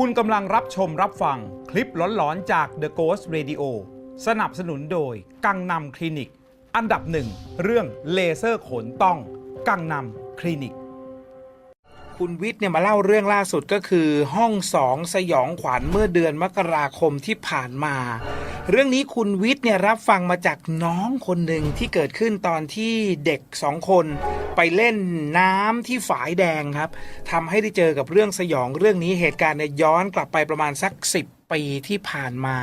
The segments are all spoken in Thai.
คุณกำลังรับชมรับฟังคลิปหลอนๆจาก The Ghost Radio สนับสนุนโดย กังนำคลินิก อันดับหนึ่งเรื่องเลเซอร์ขนต้อง กังนำคลินิก คุณวิทย์เนี่ยมาเล่าเรื่องล่าสุดก็คือห้องสองสยองขวัญเมื่อเดือนมกราคมที่ผ่านมา เรื่องนี้คุณวิทย์เนี่ยรับฟังมาจากน้องคนหนึ่งที่เกิดขึ้นตอนที่เด็กสองคนไปเล่นน้ำที่ฝายแดงครับทำให้ได้เจอกับเรื่องสยองเรื่องนี้เหตุการณ์เนี่ยย้อนกลับไปประมาณสักสิบปีที่ผ่านมา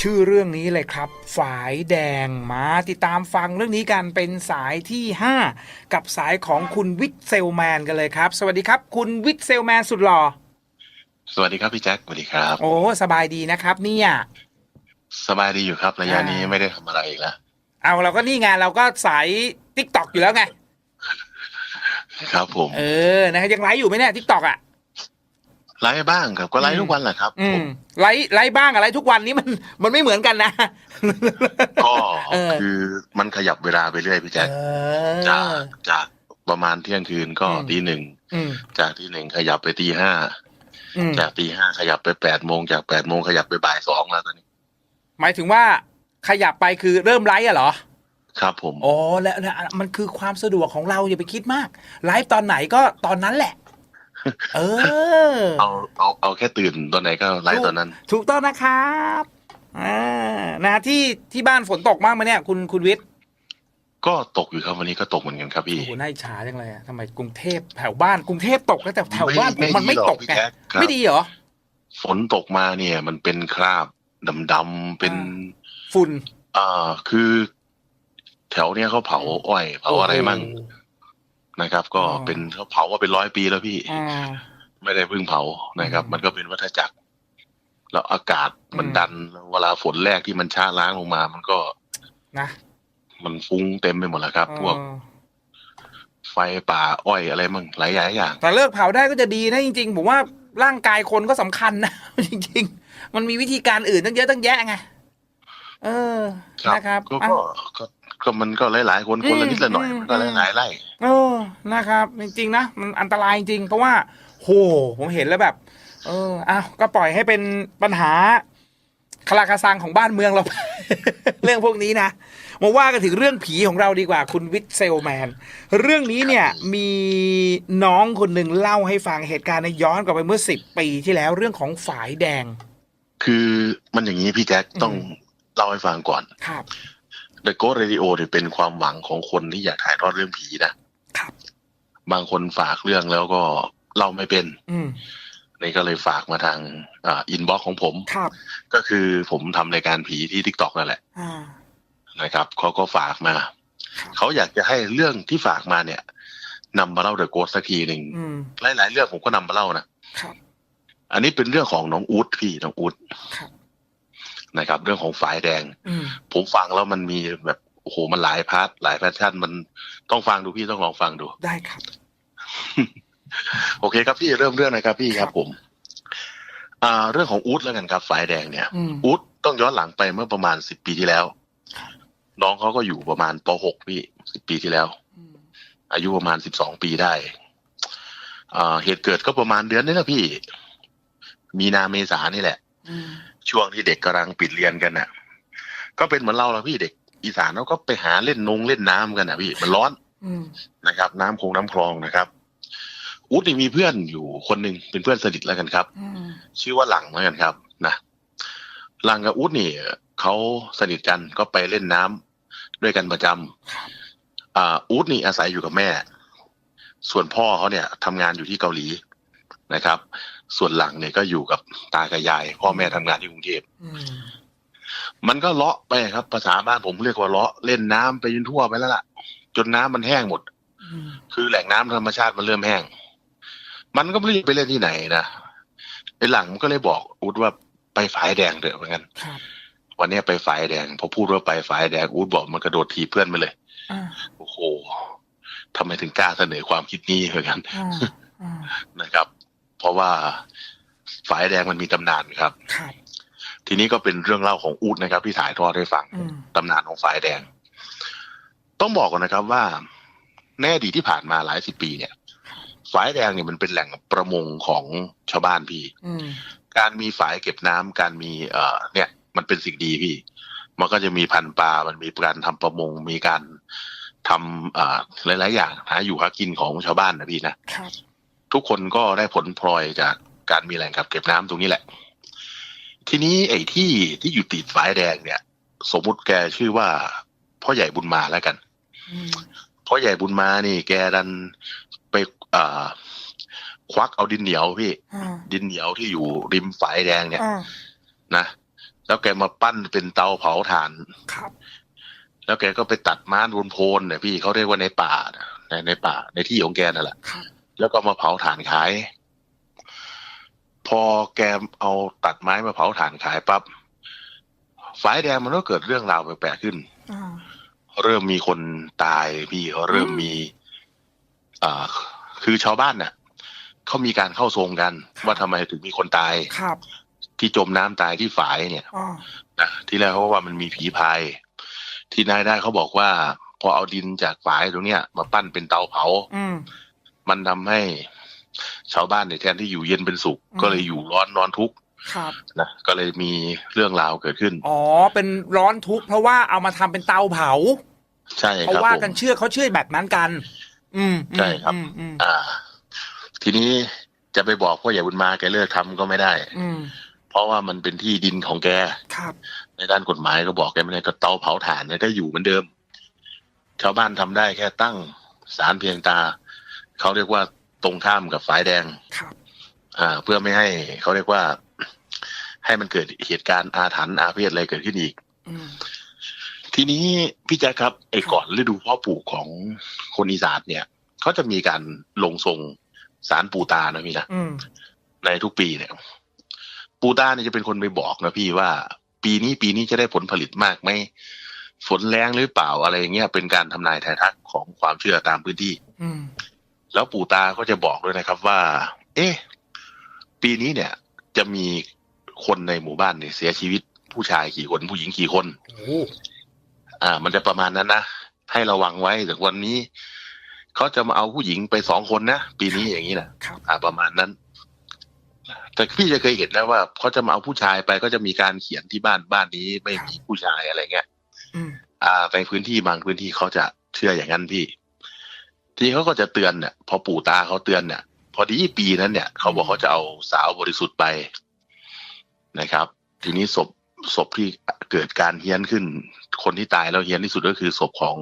ชื่อเรื่องนี้เลยครับ ฝายแดงมาติดตามฟังเรื่องนี้กันเป็นสายที่ 5 กับสายของคุณวิทย์เซลแมนกันเลยครับ สวัสดีครับ คุณวิทย์เซลแมนสุดหล่อ สวัสดีครับพี่แจ็คสวัสดีครับ โอ้สบายดีนะครับ เนี่ย สบายดีอยู่ครับระยะอ่านี้นี้ไม่ได้ทำอะไรอีกแล้วเอาเราก็นี่ไงเราก็สายทิกตอกอยู่แล้วไง ครับผมเออนะฮะยังไลฟ์อยู่ไหมเนี่ยทิกตอกอะไลฟ์บ้างครับก็ไลฟ์ทุกวันแหละครับอืผมมไลฟ์ไลฟ์บ้างอะไรทุกวันนี้มันมันไม่เหมือนกันนะ ก็เออคือมันขยับเวลาไปเรื่อยพี่แจ็คเอจากอจากประมาณเที่ยงคืนก็อืมตีหนึ่งอืมจากตีหนึ่งขยับไปตีห้าอืม จากตีห้าขยับไปแปดโมงจากแปดโมงขยับไปบ่ายสองแล้วตอนนี้ หมายถึงว่าขยับไปคือเริ่มไลฟ์อะเหรอ ครับผมอ๋อแล้วแล้วมันคือความสะดวกของเราอย่าไปคิดมากไลฟ์ตอนไหนก็ตอนนั้นแหละ เออ เอาเอาเอาแค่ตื่นตอนไหนก็ไลฟ์ตอนนั้น ถูกต้องนะครับอ่านะที่ที่บ้านฝนตกมากไหมเนี่ย คุณคุณวิทย์ ก็ตกอยู่ครับวันนี้ก็ตกเหมือนกันครับพี่โอ้โหน่าอิจฉาจังเลยอะทำไมกรุงเทพแถวบ้านกรุงเทพตกแล้วแต่แถวบ้านผมมันไม่ตกดีไงหรอพี่แจ็คครับไม่ดีเหรอฝนตกมาเนี่ย มันเป็นคราบดำๆเป็นอ่ฝุ่นอ่าคือ แถวเนี้ยเขาเผาอ้อยเผาอะไรมั่งโโหนะครับ ก็อ๋อเป็นเขาเผาว่าเป็นร้อยปีแล้วพี่อ่าไม่ได้เพิ่งเผานะครับอืมมันก็เป็นวัฏจักร แล้วอากาศมันอืมดันแล้วเวลาฝนแรกที่มันชาล้างลงมา มันก็นะ มันฟุ้งเต็มไปหมดแล้วครับ พวกเออไฟป่าอ้อยอะไรมั่งหลายอย่างอย่าง แต่เลิกเผาได้ก็จะดีนะจริงๆผมว่าร่างกายคนก็สำคัญนะจริง ๆ มันมีวิธีการอื่นตั้งเยอะตั้งแยะไงเออนะครับก็อะก็ก็ก็มันก็หลายๆคนคนละนิดละหน่อยอืมมันก็หลายๆไร่เออนะครับ จริงๆนะมันอันตรายจริงเพราะว่าโหผมเห็นแล้วแบบ เอออ้าวก็ปล่อยให้เป็นปัญหา คลาคาซังของบ้านเมืองเรา เรื่องพวกนี้นะมาว่ากันถึงเรื่องผีของเราดีกว่าคุณวิทย์เซลแมน เรื่องนี้เนี่ยมีน้องคนหนึ่งเล่าให้ฟังเหตุการณ์ในยย้อนกลับไปเมื่อสิบปีที่แล้วเรื่องของฝายแดง คือมันอย่างนี้พี่แจ็คต้องอืมเล่าให้ฟังก่อนครับ The Ghost Radio เนี่ยเป็นความหวังของคนที่อยากถ่ายทอดเรื่องผีนะครับ บางคนฝากเรื่องแล้วก็เล่าไม่เป็น อืม นี่ก็เลยฝากมาทางอินบ็อกของผมครับก็คือผมทำรายการผีที่ t ิ k t o k นั่นแหละอ่านะครับเขาก็ฝากมาครับเขาอยากจะให้เรื่องที่ฝากมาเนี่ยนำมาเล่า The Ghost สักทีหนึ่งอืมหลายๆเรื่องผมก็นำมาเล่านะครับอันนี้เป็นเรื่องของน้องอูดพี่น้องอูดครับนะครับ เรื่องของฝายแดงอืมผมฟังแล้วมันมีแบบโอ้โหมันหลายพาร์ทหลายแพชชั่นมันต้องฟังดูพี่ต้องลองฟังดูได้ครับ โอเคครับพี่เริ่มเรื่องนะครับพี่คครัรับบผมอ่าเรื่องของอูดแล้วกันครับฝ่ายแดงเนี่ยอืมอูดต้องย้อนหลังไปเมื่อประมาณสิบปีที่แล้ว น้องเขาก็อยู่ประมาณปหกพี่สิบปีที่แล้วอืมอายุประมาณสิบสองปีได้อ่าเหตุเกิดก็ประมาณเดือนนี้แหละพี่ มีนาเมษานี่แหละอืมช่วงที่เด็กกำลังปิดเรียนกันน่ะ ก็เป็นเหมือนเราแล้วพี่เด็กอีสานเขาก็ไปหาเล่นนงเล่นน้ำกันน่ะพี่มันร้อนอืมนะครับ น้ำคงน้ำคลองนะครับ อูดนี่มีเพื่อนอยู่คนหนึ่งเป็นเพื่อนสนิทแล้วกันครับอืมชื่อว่าหลังแล้วกันครับนะหลังกับอูดนี่เขาสนิทกันก็ไปเล่นน้ำด้วยกันประจำอ่าอูดนี่อาศัยอยู่กับแม่ ส่วนพ่อเขาเนี่ยทำงานอยู่ที่เกาหลีนะครับ ส่วนหลังเนี่ยก็อยู่กับตากับยาย พ่อแม่ทำงานที่กรุงเทพอืมมันก็เลาะไปครับ ภาษาบ้านผมเรียกว่าเลาะเล่นน้ำไปจนทั่วไปแล้วล่ะ จนน้ำมันแห้งหมดอืมคือแหล่งน้ำธรรมชาติมันเริ่มแห้ง มันก็ไม่รู้จะไปเล่นที่ไหนนะไอ้หลังมันก็เลยบอกอูดว่าไปฝายแดงเถอะเหมือนกันครับวันเนี้ยไปฝายแดงพอพูดว่าไปฝายแดงอูดบอกมันกระโดดถีบเพื่อนไปเลยอ่าโอ้โหทำไมถึงกล้าเสนอความคิดนี้เหมือนกันอ่าอ่านะครับ เพราะว่าฝายแดงมันมีตำนานครับครับทีนี้ก็เป็นเรื่องเล่าของอูดนะครับ ที่ถ่ายทอดให้ฟังอืมตำนานของฝายแดง ต้องบอกก่อนนะครับว่าในอดีตที่ผ่านมาหลายสิบปีเนี่ย ฝายแดงเนี่ยมันเป็นแหล่งประมงของชาวบ้านพี่อืมการมีฝายเก็บน้ำการมีเอ่อเนี่ย มันเป็นสิ่งดีพี่ มันก็จะมีพันธุ์ปลา มันมีการทำประมง มีการทำเอ่อหลาย ๆ อย่างหาอยู่หากินของชาวบ้านนะพี่นะครับทุกคนก็ได้ผลพลอยจากการมีแหล่งกักเก็บน้ำตรงนี้แหละ ทีนี้ไอ้ที่ที่อยู่ติดฝายแดงเนี่ย สมมุติแกชื่อว่าพ่อใหญ่บุญมาแล้วกันอืมพ่อใหญ่บุญมานี่แกดันไปเอ่อ ควักเอาดินเหนียวพี่อ่าดินเหนียวที่อยู่ริมฝายแดงเนี่ยอ่านะแล้วแกมาปั้นเป็นเตาเผาถ่านครับ แล้วแกก็ไปตัดม้านรุนโพนเนี่ยพี่เขาเรียกว่าในป่าน่ะในในป่า ในที่ของแกนั่นแหละครับแล้วก็มาเผาถ่านขาย พอแกเอาตัดไม้มาเผาถ่านขายปั๊บฝายแดงมันก็เกิดเรื่องราวแปลกๆขึ้นอ่าเริ่มมีคนตายพี่เริ่มมี อ่า คือชาวบ้านน่ะเขามีการเข้าทรงกัน ว่าทำไมถึงมีคนตายครับ ที่จมน้ำตายที่ฝายเนี่ยอ่านะที่แรกเขาก็ว่ามันมีผีพายที่นายได้เขาบอกว่า พอเอาดินจากฝายตรงเนี้ย มาปั้นเป็นเตาเผาอืมมันทำให้ชาวบ้านในยแทนที่อยู่เย็นเป็นสุขอืมก็เลยอยู่ร้อนนอนทุกข์ครับนะก็เลยมีเรื่องราวเกิดขึ้น อ๋อ เป็นร้อนทุกข์เพราะว่าเอามาทำเป็นเตาเผา ใช่เพครับราะว่าผมกันเชื่อเขาเชื่อแบบนั้นกัน อืมอืมใช่ครับอืมอืมอ่า ทีนี้จะไปบอกว่าอย่าบุญมาแกเลิกทำก็ไม่ได้ อืมเพราะว่ามันเป็นที่ดินของแก ครับ ในด้านกฎหมายก็บอกแกไม่ได้ก็เตาเผาถ่านเนี่ยก็อยู่เหมือนเดิม ชาวบ้านทำได้แค่ตั้งสารเพียงตา เขาเรียกว่าตรงข้ามกับฝายแดง ครับ อ่า เพื่อไม่ให้เขาเรียกว่า ให้มันเกิดเหตุการณ์อาถรรพ์อาเพศอะไรเกิดขึ้นอีก อืม ทีนี้พี่แจ๊คครับไอ้ก่อนฤดูเพาะปลูกของคนอีสานเนี่ยเขาจะมีการลงทรงสารปูตานะพี่นะอืมในทุกปีเนี่ย ปูตาเนี่ยจะเป็นคนไปบอกนะพี่ว่า ปีนี้ปีนี้จะได้ผลผลิตมากไหมฝนแรงหรือเปล่าอะไรอย่างเงี้ยเป็นการทำนายทายทักของความเชื่อตามพื้นที่ อืมแล้วปู่ตาก็จะบอกด้วยนะครับว่า เอ๊ะปีนี้เนี่ย จะมีคนในหมู่บ้านเนี่ยเสียชีวิตผู้ชายกี่คนผู้หญิงกี่คนโอ้อ่า มันจะประมาณนั้นนะให้ระวังไว้แต่วันนี้เขาจะมาเอาผู้หญิงไปสองคนนะปีนี้อย่างนี้นะครับอ่า ประมาณนั้น แต่พี่จะเคยเห็นนะว่าเขาจะมาเอาผู้ชายไปก็จะมีการเขียนที่บ้านบ้านนี้ไม่มีผู้ชายอะไรเงี้ยอืมอ่าในพื้นที่บางพื้นที่เขาจะเชื่ออย่างนั้นพี่ทีนี้เขาก็จะเตือนเนี่ยพอปู่ตาเขาเตือนเนี่ย พอดีปีนั้นเนี่ยเขาบอกเขาจะเอาสาวบริสุทธิ์ไปนะครับ ทีนี้ศพ ศพที่เกิดการเฮี้ยนขึ้น คนที่ตายแล้วเฮี้ยนที่สุดก็คือศพของ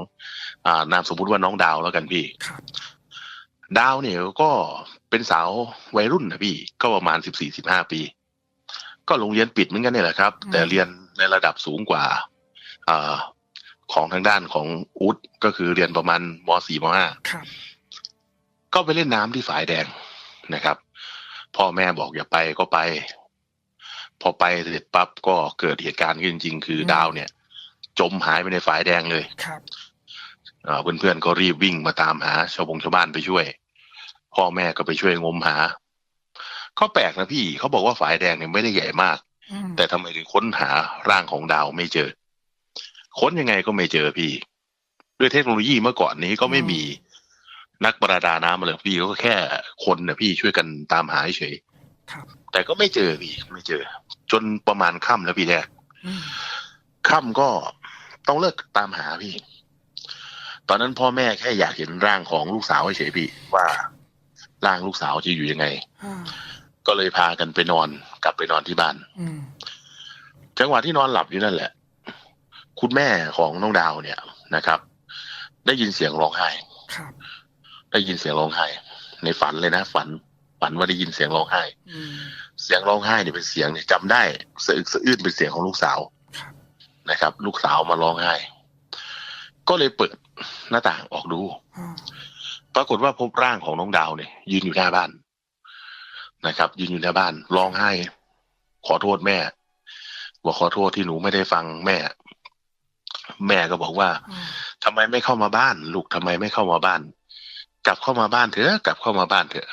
อ่านามสมมุติว่าน้องดาวแล้วกันพี่ครับดาวเนี่ยก็เป็นสาววัยรุ่นนะพี่ ก็ประมาณสิบสี่สิบห้าปี ก็โรงเรียนปิดเหมือนกันเนี่ยแหละครับอืมแต่เรียนในระดับสูงกว่าอ่าของทางด้านของอุดก็คือเรียนประมาณมสี่มห้าครับก็ไปเล่นน้ำที่ฝายแดงนะครับ พ่อแม่บอกอย่าไปก็ไป พอไปเสร็จปั๊บก็เกิดเหตุการณ์ขึ้นจริงๆคือดาวเนี่ย จมหายไปในฝายแดงเลยครับอ่าเพื่อนๆก็รีบวิ่งมาตามหาชาวบงชาวบ้านไปช่วย พ่อแม่ก็ไปช่วยงมหาก็แปลกนะพี่เขาบอกว่าฝายแดงเนี่ยไม่ได้ใหญ่มากอืมแต่ทำไมถึงค้นหาร่างของดาวไม่เจอ ค้นยังไงก็ไม่เจอพี่ ด้วยเทคโนโลยีเมื่อก่อนนี้ก็ไม่มีนักประดาน้ำมาเลยพี่ก็แค่คนนะพี่ช่วยกันตามหาเฉยครับ แต่ก็ไม่เจอพี่ไม่เจอ จนประมาณค่ำแล้วพี่แท้อืมค่ำก็ต้องเลิกตามหาพี่ ตอนนั้นพ่อแม่แค่อยากเห็นร่างของลูกสาวเฉยๆพี่ว่าร่างลูกสาวจะอยู่ยังไงอ่าก็เลยพากันไปนอนกลับไปนอนที่บ้านอืมจังหวะที่นอนหลับอยู่นั่นแหละ คุณแม่ของน้องดาวเนี่ยนะครับ ได้ยินเสียงร้องไห้ครับได้ยินเสียงร้องไห้ในฝันเลยนะฝัน ฝันว่าได้ยินเสียงร้องไห้อืมเสียงร้องไห้เนี่ยเป็นเสียงเนี่ยจำได้สะอึกสะอื้นเป็นเสียงของลูกสาวครับนะครับ ลูกสาวมาร้องไห้ ก็เลยเปิดหน้าต่างออกดูอ่าปรากฏว่าพบร่างของน้องดาวเนี่ย ยืนอยู่หน้าบ้านนะครับ ยืนอยู่หน้าบ้านร้องไห้ ขอโทษแม่บอกขอโทษที่หนูไม่ได้ฟังแม่ แม่ก็บอกว่าอ่าทำไมไม่เข้ามาบ้าน ลูกทำไมไม่เข้ามาบ้าน กลับเข้ามาบ้านเถอะ กลับเข้ามาบ้านเถอะ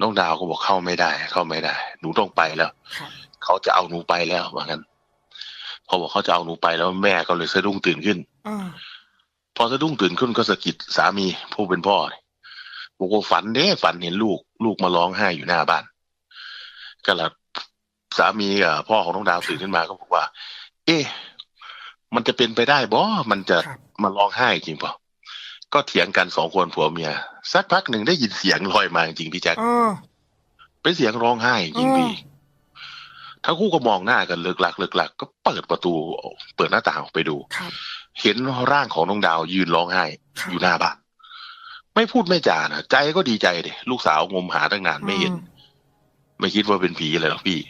น้องดาวก็บอกเข้าไม่ได้ เข้าไม่ได้ หนูต้องไปแล้วครับเขาจะเอาหนูไปแล้วว่างั้นพอบอกเขาจะเอาหนูไปแล้วแม่ก็เลยสะดุ้งตื่นขึ้นอ่าพอสะดุ้งตื่นขึ้นก็สะกิดสามีผู้เป็นพ่อบอกว่าฝันเด้ฝันเห็นลูก ลูกมาร้องไห้อยู่หน้าบ้านก็ละสามีกับพ่อของน้องดาวตื่นขึ้นมาก็บอกว่า เอ๊ะมันจะเป็นไปได้บ่มันจะครับมาร้องไห้จริงเปล่า ก็เถียงกันสองคนผัวเมีย สักพักหนึ่งได้ยินเสียงลอยมาจริงๆพี่แจ๊คเออเป็นเสียงร้องไห้จริงอืมพี่ทั้งคู่ก็มองหน้ากันเลิกลักเลิกลัก ก็เปิดประตู เปิดหน้าต่างออกไปดูครับเห็นร่างของน้องดาว ยืนร้องไห้ครับอยู่หน้าบ้านไม่พูดไม่จานะใจก็ดีใจเดยลูกสาวงมหาตั้งนานไม่เห็นอืไม่คิดว่าเป็นผีเลยหรอกพี่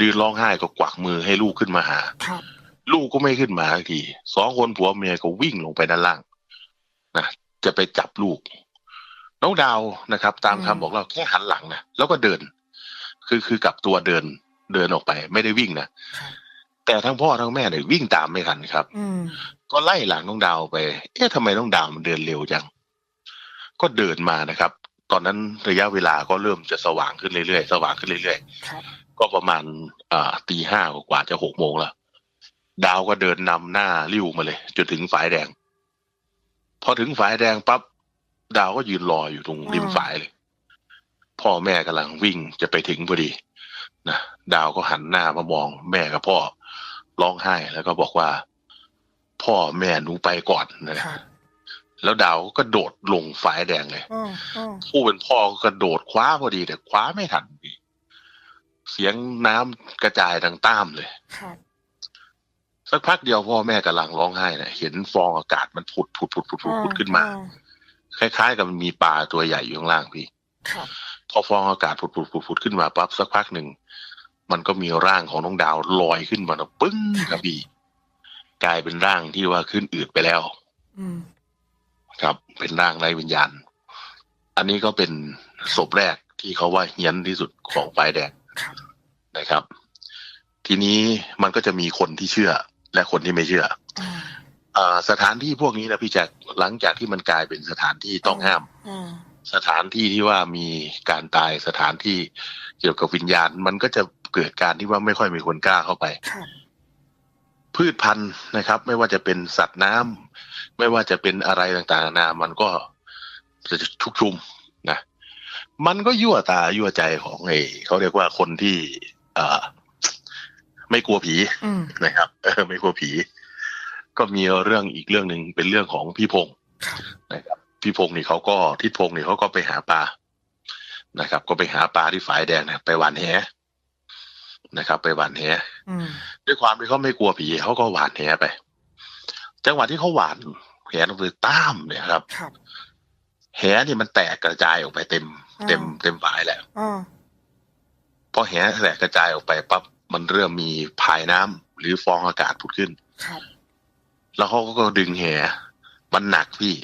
ดืนร้องไห้ก็กวักมือให้ลูกขึ้นมาหาครับลูกก็ไม่ขึ้นมาสักทีสองคนผัวเมียก็วิ่งลงไปด้านล่าง นะจะไปจับลูกน้องดาวนะครับ ตามคำบอกเราแค่หันหลังนะแล้วก็เดิน คือคือกลับตัวเดินเดินออกไป ไม่ได้วิ่งนะครับแต่ทั้งพ่อทั้งแม่เนี่ยวิ่งตามไม่ทันครับอืมก็ไล่หลังน้องดาวไป เอ๊ะทำไมน้องดาวมันเดินเร็วจัง ก็เดินมานะครับ ตอนนั้นระยะเวลาก็เริ่มจะสว่างขึ้นเรื่อยๆสว่างขึ้นเรื่อยๆครับก็ประมาณอ่าตีห้ากว่าจะหกโมงแล้วดาวก็เดินนำหน้าริ้วมาเลยจนถึงฝายแดง พอถึงฝายแดงปั๊บดาวก็ยืนรออยู่ตรงริมฝายเลย พ่อแม่กำลังวิ่งจะไปถึงพอดีนะดาวก็หันหน้ามามอง แม่กับพ่อร้องไห้แล้วก็บอกว่า พ่อแม่หนูไปก่อนนะครับแล้วดาวก็กระโดดลงฝายแดงเลยอืมอืมผู้เป็นพ่อก็กระโดดคว้าพอดีแต่คว้าไม่ทันพี่เสียงน้ำกระจายดังต้ามเลยครับ สักพักเดียวพ่อแม่กำลังร้องไห้นะเห็นฟองอากาศมันผุดผุดผุดผุดผุดผุดขึ้นมา คล้ายๆ กับมันมีปลาตัวใหญ่อยู่ข้างล่างพี่ครับพอฟองอากาศผุดผุดผุดผุดขึ้นมาปั๊บสักพักหนึ่งมันก็มีร่างของน้องดาวลอยขึ้นมานะปึ้งครับพี่กลายเป็นร่างที่ว่าขึ้นอืดไปแล้วอืมครับ เป็นร่างไร้วิญญาณ อันนี้ก็เป็นศพแรกที่เขาว่าเฮี้ยนที่สุดของปลายแดงครับนะครับ ทีนี้มันก็จะมีคนที่เชื่อ และคนที่ไม่เชื่ออ่าอ่าสถานที่พวกนี้นะพี่แจ็คหลังจากที่มันกลายเป็นสถานที่ต้องห้ามอ่าสถานที่ที่ว่ามีการตายสถานที่เกี่ยวกับวิญญาณ มันก็จะเกิดการที่ว่าไม่ค่อยมีคนกล้าเข้าไปครับพืชพันธุ์นะครับ ไม่ว่าจะเป็นสัตว์น้ำไม่ว่าจะเป็นอะไรต่างๆนานามันก็จะชุกชุมนะมันก็ยั่วตายั่วใจของไอ้เขาเรียกว่าคนที่ เอ่อ ไม่กลัวผีอืมนะครับเออไม่กลัวผี ก็มีเรื่องอีกเรื่องหนึ่งเป็นเรื่องของพี่พงศ์ครับนะครับพี่พงศ์นี่เขาก็ทิศพงศ์นี่เขาก็ไปหาปลานะครับ ก็ไปหาปลาที่ฝายแดงนะไปหวานแหนะครับ ไปหวานแหอืมด้วยความที่เขาไม่กลัวผีเขาก็หวานแหไป จังหวะที่เขาหวานแหลงไปตามเนี่ยครับครับแหนี่มันแตกกระจายออกไปเต็มอ่าเต็มเต็มฝายแหละอ่าพอแหแตกกระจายออกไปปั๊บ มันเริ่มมีพายน้ำหรือฟองอากาศผุดขึ้นครับแล้วเขาก็ดึงแห มันหนักพี่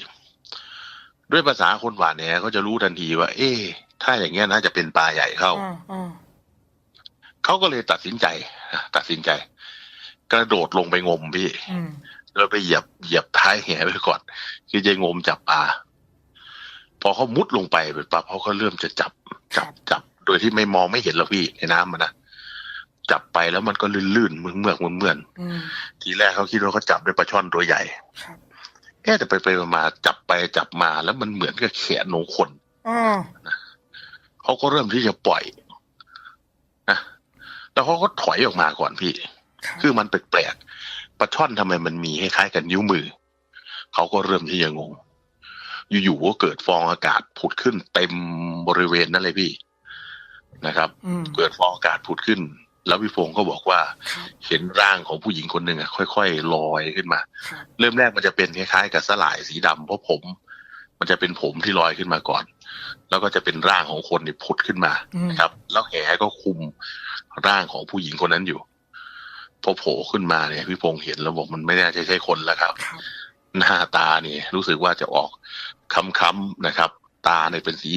ด้วยภาษาคนหวานแหเขาจะรู้ทันทีว่า เอ๊ะถ้าอย่างเงี้ยน่าจะเป็นปลาใหญ่เข้าอ่าอ่าเขาก็เลยตัดสินใจนะตัดสินใจ กระโดดลงไปงมพี่อืมแล้วไปเหยียบเหยียบท้ายแหไปก่อน คือจะงมจับปลาพอเขามุดลงไปเป็นปั๊บเขาก็เริ่มจะจับจับจับ โดยที่ไม่มองไม่เห็นหรอกพี่ในน้ำมันนะ จับไปแล้วมันก็ลื่นๆเมือกเมือกๆเมือนอืมๆทีแรกเขาคิดว่าเขาจับด้วยปลาช่อนตัวใหญ่ครับเอ๊ะแต่ไปไปมาๆจับไปจับมาแล้วมันเหมือนกับแขนของคนอ่าเขาก็เริ่มที่จะปล่อยนะแล้วเขาก็ถอยออกมาก่อนพี่ครับคือมันแปลกๆปลาช่อนทำไมมันมีคล้ายๆกับนิ้วมือเขาก็เริ่มที่จะงงอยู่ๆก็เกิดฟองอากาศผุดขึ้นเต็มบริเวณนั่นเลยพี่นะครับอืมเกิดฟองอากาศผุดขึ้น แล้วพี่พงศ์ก็บอกว่าครับเห็นร่างของผู้หญิงคนหนึ่งอะค่อยๆลอยขึ้นมาครับเริ่มแรกมันจะเป็นคล้ายๆ กับสลายสีดำเพราะผม มันจะเป็นผมที่ลอยขึ้นมาก่อน แล้วก็จะเป็นร่างของคนนี่ผุดขึ้นมาอืมนะครับ แล้วแหก็คุมร่างของผู้หญิงคนนั้นอยู่พอโผล่ขึ้นมาเนี่ยพี่พงษ์เห็นแล้วบอกมันไม่น่าจะใช่คนแล้วครับครับ หน้าตาเนี่ยรู้สึกว่าจะออกค้ำๆนะครับ ตาเนี่ยเป็นสี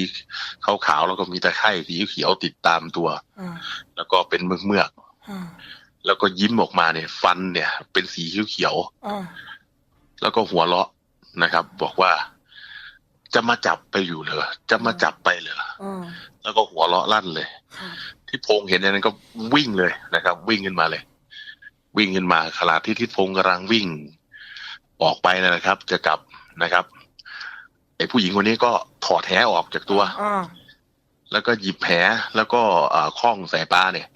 ขาวๆแล้วก็มีตะไคร่สีเขียวติดตามตัวอ่าแล้วก็เป็นเมือกอ่าๆแล้วก็ยิ้มออกมาเนี่ย ฟันเนี่ย เป็นสีเขียวๆอ่าแล้วก็หัวเราะนะครับ บอกว่าจะมาจับไปอยู่เหรอจะมาจับไปเหรออ่าแล้วก็หัวเราะลั่นเลยครับทิศพงษ์เห็นอย่างนั้นก็วิ่งเลยนะครับ วิ่งขึ้นมาเลย วิ่งขึ้นมาขณะที่ทิศพงษ์กำลังวิ่ง ออกไปนะครับ จะกลับนะครับเออ้ผู้หญิงคนนี้ก็ถอดแหออกจากตัวอ่าแล้วก็หยิบแหแล้วก็อ่าคล้องใส่ปลาเนี่ย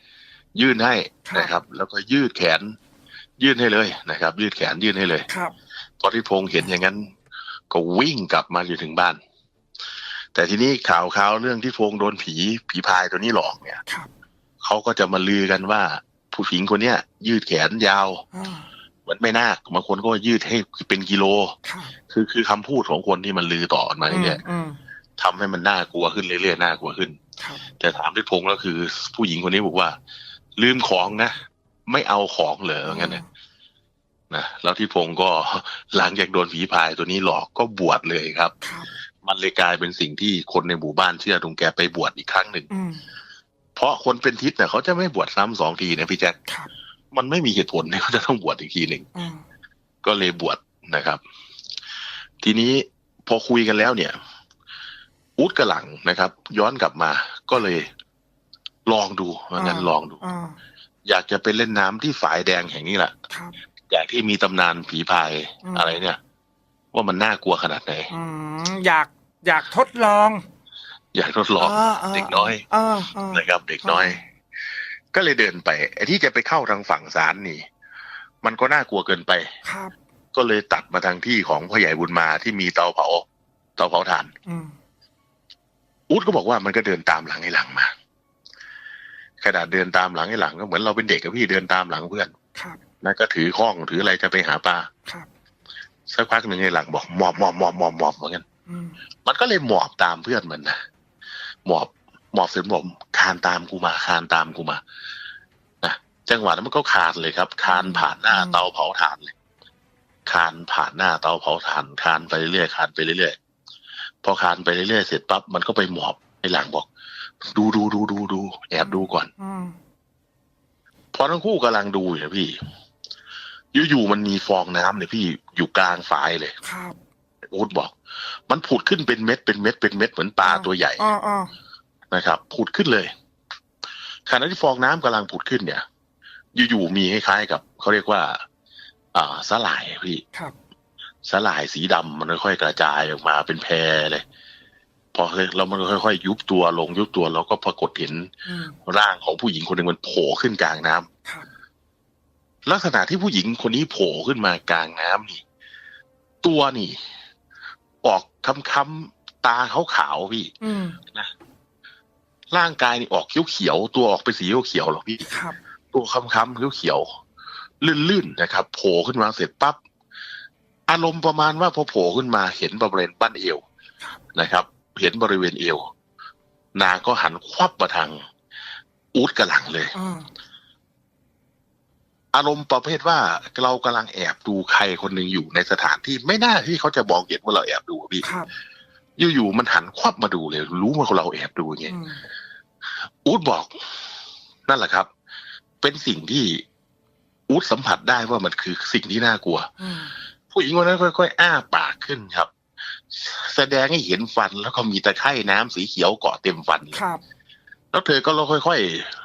ยื่นให้ครับนะครับ แล้วก็ยืดแขน ยื่นให้เลยนะครับ ยืดแขนยื่นให้เลยครับพอที่พงษ์เห็นอย่างนั้น ก็วิ่งกลับมาอยู่ถึงบ้าน แต่ทีนี้ข่าวข่าวเรื่องที่พงษ์โดนผีผีพายตัวนี้หลอกเนี่ยครับเขาก็จะมาลือกันว่า ผู้หญิงคนเนี้ย ยืดแขนยาวอ่า เหมือนไม่นาคบางคนก็ยืดให้เป็นกิโลครับคือคือคำพูดของคนที่มันลือต่อกันมาเนี่ยอืมทำให้มันน่ากลัวขึ้นเรื่อยๆน่ากลัวขึ้นครับแต่ถามที่พงษ์ก็คือผู้หญิงคนนี้บอกว่า ลืมของนะ ไม่เอาของเหรองั้นนะนะแล้วที่พงษ์ก็หลังจากโดนผีพายตัวนี้หลอกก็บวชเลยครับครับ มันเลยกลายเป็นสิ่งที่คนในหมู่บ้านเชื่อตรงแกไปบวชอีกครั้งหนึ่งอืมเพราะคนเป็นทิศเนี่ยเขาจะไม่บวชซ้ำสองทีนะพี่แจ๊คครับ มันไม่มีเหตุผลที่เขาจะต้องบวชอีกทีหนึ่งอืมก็เลยบวชนะครับ ทีนี้พอคุยกันแล้วเนี่ยอุดกระหลังนะครับ ย้อนกลับมาก็เลยลองดูว่างั้นลองดูอ่าอยากจะไปเล่นน้ำที่ฝายแดงแห่งนี้แหละครับอยากที่มีตำนานผีพายอืมอะไรเนี่ย ว่ามันน่ากลัวขนาดไหนอืมอยากอยากทดลอง อยากทดลองาาเด็กน้อยอ่าอ่านะครับ เด็กน้อย ก็เลยเดินไปไอ้ที่จะไปเข้าทางฝั่งศาลนี่ มันก็น่ากลัวเกินไปครับ ก็เลยตัดมาทางที่ของพ่อใหญ่บุญมาที่มีเตาเผาเตาเผาถ่านอืมอู๊ดก็บอกว่ามันก็เดินตามหลังให้หลังมาขนาดเดินตามหลังให้หลังก็เหมือนเราเป็นเด็กกับพี่เดินตามหลังเพื่อนครับนะก็ถือข้องถืออะไรจะไปหาปลาครับสักพักหนึ่งไอ้หลังบอกหมอบหมอบหมอบหมอบหมอบเหมือนกันอืมมันก็เลยหมอบตามเพื่อนมันนะหมอบ หมอบเสร็จบอกคานตามกูมาคานตามกูมานะจังหวะนั้นมันก็คานเลยครับ คานผ่านหน้าเตาเผาถ่านเลยคานผ่านหน้าเตาเผาถ่านคานไปเรื่อยๆคานไปเรื่อยๆพอคานไปเรื่อยๆเสร็จปั๊บมันก็ไปหมอบไอ้หลังบอก ดูดูดูดูดูแอบดูก่อนอืมพอทั้งคู่กำลังดูอยู่นะพี่อยู่ๆมันมีฟองน้ำเลยพี่อยู่กลางฝายเลยครับอูดบอก มันผุดขึ้นเป็นเม็ดเป็นเม็ดเป็นเม็ดเหมือนปลาตัวใหญ่อ่าอ่า นะครับผุดขึ้นเลยขณะที่ฟองน้ำกำลังผุดขึ้นเนี่ย อยู่ๆมีคล้ายๆกับเขาเรียกว่า อ่าสลายพี่ครับสลายสีดำมันค่อยๆกระจายออกมาเป็นแพรเลย พอแล้วมันก็ค่อยๆยุบตัวลงยุบตัวแล้วก็ปรากฏเห็นอืมร่างของผู้หญิงคนหนึ่งมันโผล่ขึ้นกลางน้ำครับลักษณะที่ผู้หญิงคนนี้โผล่ขึ้นมากลางน้ำนี่ ตัวนี่ ออกค้ำๆตาขาวๆพี่อืม ร่างกายนี่ออกเขียวๆตัวออกเป็นสีเขียวๆหรอกพี่ครับ ตัวค้ำๆเขียวๆลื่นๆนะครับ โผล่ขึ้นมาเสร็จปั๊บอารมณ์ประมาณว่าพอโผล่ขึ้นมาเห็นบริเวณบ้านเอวนะครับ เห็นบริเวณเอว นางก็หันควับมาทางอูดกระหลังเลยอ่าอารมณ์ประเภทว่าเรากำลังแอบดูใครคนหนึ่งอยู่ในสถานที่ไม่น่าที่เขาจะบอกเห็นว่าเราแอบดูอะพี่ครับ อยู่ๆมันหันควับมาดูเลย รู้ว่าเราแอบดูไงอืมอูดบอก นั่นแหละครับ เป็นสิ่งที่อูดสัมผัสได้ว่ามันคือสิ่งที่น่ากลัวอืมผู้หญิงคนนั้นค่อยๆอ้าปากขึ้นครับ แสดงให้เห็นฟันแล้วก็มีตะไคร่น้ำสีเขียวเกาะเต็มฟันเลยครับ แล้วเธอก็ค่อย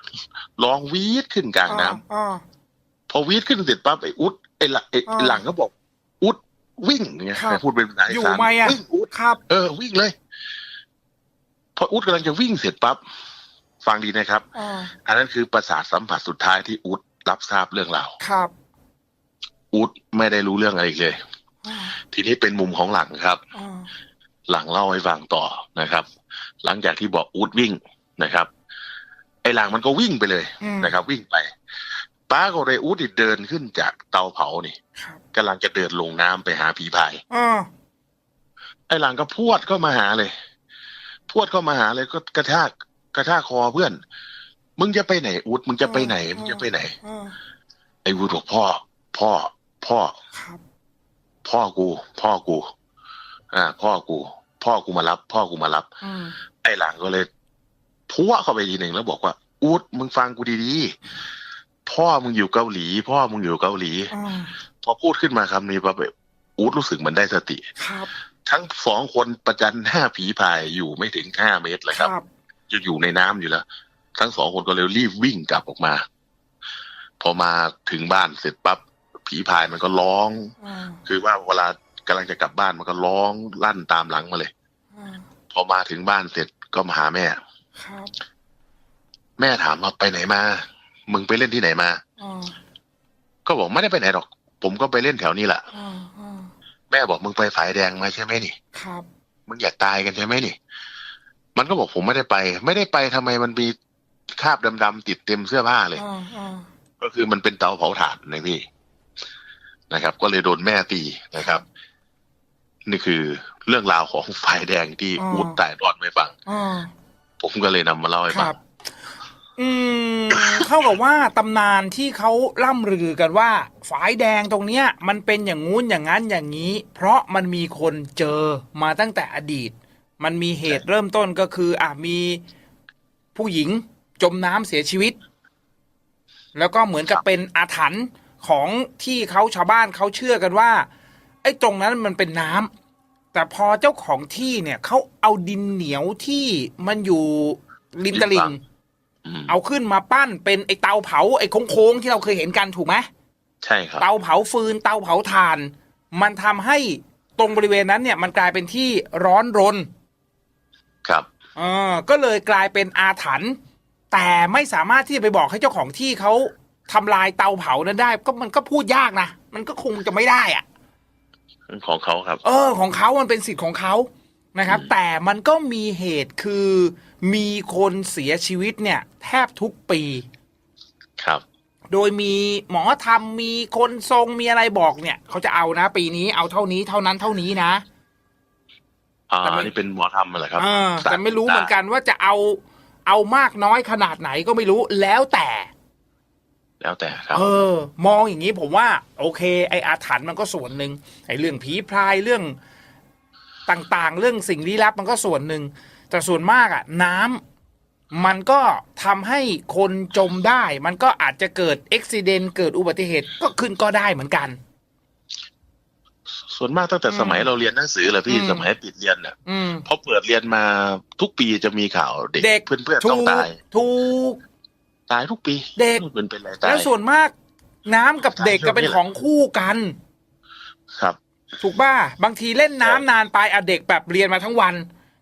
ๆร้องวีดขึ้นกลางน้ำอ่าพอวีดขึ้นเสร็จปั๊บไอ้อุดไอ้หลังไอ้อ่าไอ้หลังก็บอกอุด วิ่งไงครับ พูดเป็นภาษาอีอยู่สานไหมอะวิ่งอุดครับ เออวิ่งเลย พออุดกำลังจะวิ่งเสร็จปั๊บฟังดีนะครับ อ่าอันนั้นคือประสาทสัมผัสสุดท้ายที่อุดรับทราบเรื่องราวครับอุดไม่ได้รู้เรื่องอะไรอีกเลย อ่าทีนี้เป็นมุมของหลังครับ อ่าหลังเล่าให้ฟังต่อนะครับ หลังจากที่บอกอุดวิ่งนะครับ ไอ้หลังมันก็วิ่งไปเลยอืมนะครับ วิ่งไป ป้าก็เลยอุดนี่เดินขึ้นจากเตาเผานี่ครับกำลังจะเดินลงน้ำไปหาผีพายอ่าไอ้หลังก็พวดเข้ามาหาเลย พวดเข้ามาหาเลยก็กระชากกระชากคอเพื่อน มึงจะไปไหนอุดมึงจะไปไหน มึงจะไปไหนอ่าไอ้อุดบอกพ่อ พ่อ พ่อครับพ่อกู พ่อกู อ่า พ่อกู พ่อกูมารับ พ่อกูมารับอืมไอ้หลังก็เลยพัวเข้าไปทีหนึ่งแล้วบอกว่าอูดมึงฟังกูดีๆ พ่อมึงอยู่เกาหลี พ่อมึงอยู่เกาหลีอ่าพอพูดขึ้นมาคำนี้ปั๊บอูดรู้สึกเหมือนได้สติครับ ทั้งสองคนประจันหน้าผีพายอยู่ไม่ถึงห้าเมตรเลยคครับรับจะอยู่ในน้ำอยู่แล้ว ทั้งสองคนก็เลยรีบวิ่งกลับออกมา พอมาถึงบ้านเสร็จปั๊บผีพายมันก็ร้องอ่าคือว่าเวลากำลังจะกลับบ้านมันก็ร้องลั่นตามหลังมาเลยพอมาถึงบ้านเสร็จก็มาหาแม่ครับแม่ถามว่าไปไหนมา มึงไปเล่นที่ไหนมาอ่าก็บอกไม่ได้ไปไหนหรอก ผมก็ไปเล่นแถวนี้แหละอ่าอ่าแม่บอกมึงไปฝายแดงมาใช่ไหมนี่ ครับ มึงอยากตายกันใช่ไหมนี่ มันก็บอกผมไม่ได้ไป ไม่ได้ไปทำไมมันมีคราบดำๆติดเต็มเสื้อผ้าเลยอ่าอ่าก็คือมันเป็นเตาเผาถ่านนะพี่นะครับ ก็เลยโดนแม่ตีนะครับ นี่คือเรื่องราวของฝ่ายแดงที่อูดตายรอดไม่ฟังอ่าผมก็เลยนำมาเล่าให้คฟัรังบ อืมเท่ากับว่าตำนานที่เขาล่ำลือกันว่าฝายแดงตรงเนี้ย มันเป็นอย่างงู้นอย่างนั้นอย่างนี้ เพราะมันมีคนเจอมาตั้งแต่อดีต มันมีเหตุเริ่มต้นก็คือ อะมีผู้หญิงจมน้ำเสียชีวิต แล้วก็เหมือนกับเป็นอาถรรพ์ของที่เขาชาวบ้านเขาเชื่อกันว่า ไอ้ตรงนั้นมันเป็นน้ำแต่พอเจ้าของที่เนี่ยเขาเอาดินเหนียวที่มันอยู่ริมตลิ่ง เอาขึ้นมาปั้นเป็นไอเตาเผาไอโค้งๆที่เราเคยเห็นกันถูกไหมใช่ครับ เตาเผาฟืนเตาเผาถ่าน มันทำให้ตรงบริเวณนั้นเนี่ย มันกลายเป็นที่ร้อนรน ครับเออก็เลยกลายเป็นอาถรรพ์แต่ไม่สามารถที่จะไปบอกให้เจ้าของที่เขาทำลายเตาเผานั้นได้ ก็มันก็พูดยากนะมันก็คงจะไม่ได้อะของเขาครับ เออ ของเขามันเป็นสิทธิ์ของเขา นะครับอืมแต่มันก็มีเหตุคือมีคนเสียชีวิตเนี่ย แทบทุกปี ครับ โดยมีหมอธรรมมีคนทรงมีอะไรบอกเนี่ย เขาจะเอานะ ปีนี้เอาเท่านี้เท่านั้นเท่านี้นะ อ่าแต่ไม่อันนี้เป็นหมอธรรมเหรอครับเออแต่ไม่รู้เหมือนกันว่าจะเอาเอามากน้อยขนาดไหนก็ไม่รู้แล้วแต่ แล้วแต่ครับ เออ มองอย่างนี้ผมว่า โอเค ไออาถรรพ์มันก็ส่วนหนึ่งไอเรื่องผีพรายเรื่อง ต่างๆ เรื่องสิ่งลี้ลับมันก็ส่วนหนึ่ง แต่ส่วนมากอะน้ำมันก็ทำให้คนจมได้ มันก็อาจจะเกิดอุบิเหตุเกิดอุบัติเหตุก็ขึ้นก็ได้เหมือนกัน ส่วนมากตั้งแต่อืมสมัยเราเรียนหนังสือแหละพี่อืมสมัยปิดเรียนน่ะอืมพอเปิดเรียนมาทุกปีจะมีข่าวเด็กเด็กเพื่อนๆถูต้องกตายถูกตายทุกปี เด็กเป็นเป็นอะไรตายแล้วส่วนมากน้ำกับเด็กก็เป็นของคู่กัน ครับ ถูกป่ะบางทีเล่นน้ำนานไปอะเด็กแบบเรียนมาทั้งวัน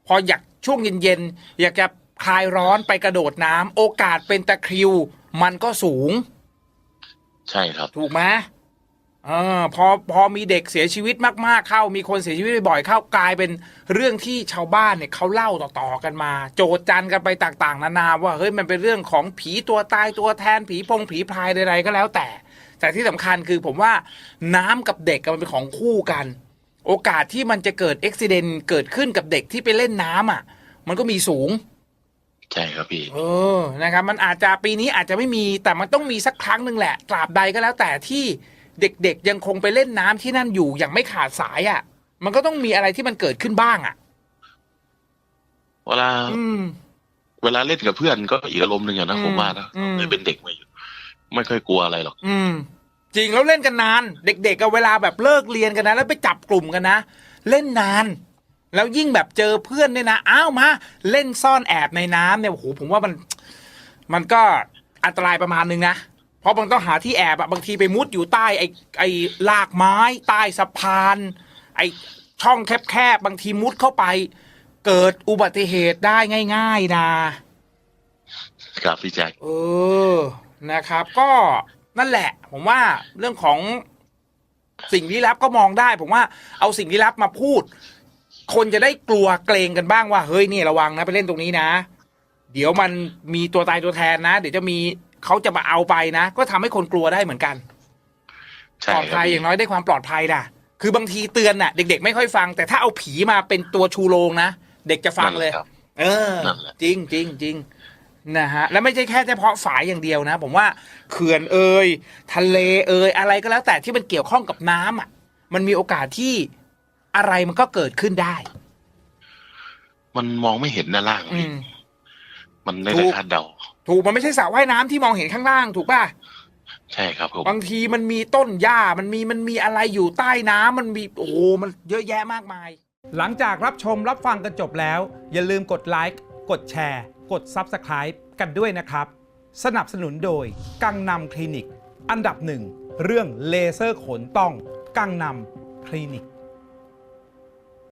พออยากช่วงเย็นๆอยากจะคลายร้อนไปกระโดดน้ำโอกาสเป็นตะคริว มันก็สูง ใช่ครับ ถูกไหมเออพอพอมีเด็กเสียชีวิตมากๆเข้า มีคนเสียชีวิตบ่อยๆเข้ากลายเป็นเรื่องที่ชาวบ้านเนี่ยเขาเล่าต่อๆกันมา โจดจันกันไปต่างๆ นานาว่าเฮ้ยมันเป็นเรื่องของผีตัวตายตัวแทนผีพงผีพรายใดๆก็แล้วแต่ แต่ที่สำคัญคือผมว่าน้ำกับเด็กมันเป็นของคู่กัน โอกาสที่มันจะเกิดอุบิเหตุเกิดขึ้นกับเด็กที่ไปเล่นน้ำอะ มันก็มีสูง ใช่ครับพี่เออนะครับ มันอาจจะปีนี้อาจจะไม่มีแต่มันต้องมีสักครั้งหนึ่งแหละตราบใดก็แล้วแต่ที่เด็กๆยังคงไปเล่นน้ำที่นั่นอยู่อย่างไม่ขาดสายอะ่ะ มันก็ต้องมีอะไรที่มันเกิดขึ้นบ้างอะ่ะ เวลาอืมเวลาเล่นกับเพื่อนก็อีกอารมณ์หนึ่งอะนะอืมผมว่านะอืมเลยเป็นเด็กมาอยู่ ไม่ค่อยกลัวอะไรหรอก อืม จริงแล้วเล่นกันนาน เด็กๆก็เวลาแบบเลิกเรียนกันนะ แล้วไปจับกลุ่มกันนะ เล่นนาน แล้วยิ่งแบบเจอเพื่อนเนี่ยนะอ้าวมา เล่นซ่อนแอบในน้ำเนี่ยโอ้โหผมว่ามัน มันก็อันตรายประมาณนึงนะ เพราะมันต้องหาที่แอบอะบางทีไปมุดอยู่ใต้ไอ้ไอ้ลากไม้ ใต้สะพาน ไอ้ช่องแคบๆบางทีมุดเข้าไป เกิดอุบัติเหตุได้ง่าย ๆนะครับพี่แจ็ค เออ นะครับ ก็นั่นแหละ ผมว่าเรื่องของสิ่งลี้ลับก็มองได้ ผมว่าเอาสิ่งลี้ลับมาพูด คนจะได้กลัวเกรงกันบ้างว่าเฮ้ยนี่ระวังนะไปเล่นตรงนี้นะ เดี๋ยวมันมีตัวตายตัวแทนนะ เดี๋ยวจะมีเขาจะมาเอาไปนะ ก็ทำให้คนกลัวได้เหมือนกันใช่ปลอดครับภัยอย่างน้อยได้ความปลอดภัยนะคือบางทีเตือนน่ะ เด็ก ๆ ไม่ค่อยฟัง แต่ถ้าเอาผีมาเป็นตัวชูโรงนะ เด็กจะฟังเลยนั่นแหะครับเออนั่นแหละจริงจริงจริง นะฮะแล้วไม่ใช่แค่เฉพาะฝายอย่างเดียวนะ ผมว่าเขื่อนเอ่ยทะเลเอ่ยอะไรก็แล้วแต่ที่มันเกี่ยวข้องกับน้ำอะ มันมีโอกาสที่อะไรมันก็เกิดขึ้นได้ มันมองไม่เห็นหน้าล่างอืพี่ม มันไม่ถูได้กคาดเดา ถูกมันไม่ใช่สระว่ายน้ำที่มองเห็นข้างล่างถูกป่ะ ใช่ครับผมบางทีมันมีต้นหญ้ามันมีมันมีอะไรอยู่ใต้น้ำมันมีโอ้โหมันเยอะแยะมากมาย หลังจากรับชมรับฟังกันจบแล้ว อย่าลืมกดไลค์กดแชร์ กด Subscribe กันด้วยนะครับ สนับสนุนโดย กังนำคลินิก อันดับหนึ่ง เรื่องเลเซอร์ขนต้อง กังนำคลินิก